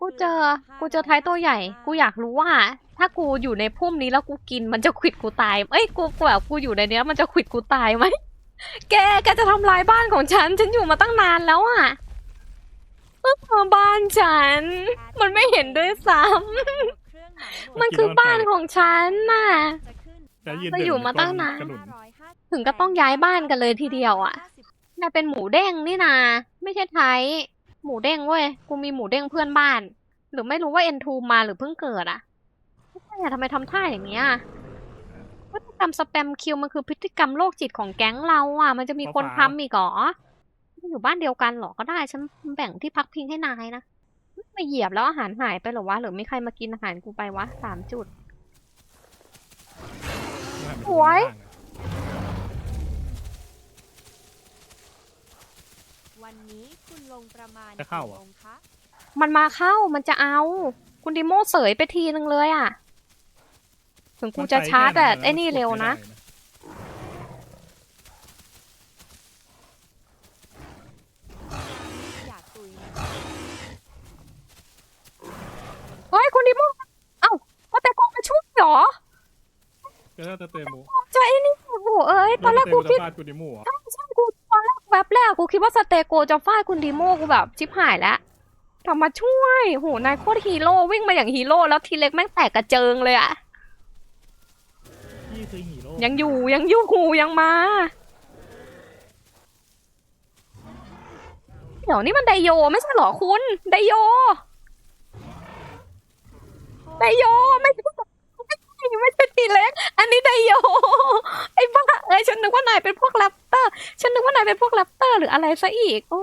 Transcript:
กูเจอ กูเจอท้ายตัวใหญ่ กูอยากรู้ว่า ถ้ากูอยู่ในพุ่มนี้แล้วกูกินมันจะขวิดกูตาย เอ้ย กูกูแบบกูอยู่ในเนี้ย มันจะขวิดกูตายไหม แก แกจะทำลายบ้านของฉัน ฉันอยู่มาตั้งนานแล้วอะเออบ้านฉัน มันไม่เห็นด้วยซ้ำมันคือบ้านของฉันน่ะจะยืนก็อยู่มาตั้งนานกระหนุนถึงก็ต้องย้ายบ้านกันเลยทีเดียวอะนายเป็นหมูเด้งนี่นา ไม่ใช่ไทย หมูเด้งเว้ย กูมีหมูเด้งเพื่อนบ้าน หรือไม่รู้ว่าเอ็นทูมาหรือเพิ่งเกิดอะไม่ใช่อะทำไมทำท่าอย่างเนี้ยพฤติกรรมสแปมคิวมันคือพฤติกรรมโรคจิตของแก๊งเราอะมันจะมีคนทำอีกเหรอไม่อยู่บ้านเดียวกันเหรอก็ได้ ฉันแบ่งที่พักพิงให้นายนะไม่เหยียบแล้วอาหารหายไปเหรอวะ หรือมีใครมากินอาหารกูไปวะสามจุดสวย วันนี้คุณลงประมาณจะเข้าเหรอ กี่โมงคะมันมาเข้ามันจะเอา คุณดิโมเสยไปทีนึงเลยอะ ถึงกูจะชาร์จแต่ไอ้นี่เร็วนะ อยากตุยไหมเฮ้ย คุณดิโมเอ้าว่าแต่กองมาช่วยเหรอก็ถ้าจะเตะหมูจะไอ้นี่โอ้โหเอ้ย ตอนแรกกูคิดฟาดกูดิหมูอะ ใช่กูตอนแรก แวบแรกกูคิดว่าสเตโกจะฟาดคุณดิโมกูแบบชิบหายแล้วกลับมาช่วยโหนายโคตรฮีโร่วิ่งมาอย่างฮีโร่แล้วทีเล็กแม่งแตกกระเจิงเลยอะพี่คือฮีโร่ยังอยู่ยังอยู่ยังมา เดี๋ยวนี่มันไดโยไม่ใช่เหรอคุณ ไดโย ไดโยไม่ใช่ไม่ใช่ไม่ใช่ทีเล็ก อันนี้ไดโยไอ้บ้าเอ้ย ฉันนึกว่านายเป็นพวกแรปเตอร์ ฉันนึกว่านายเป็นพวกแรปเตอร์หรืออะไรซะอีก โอ้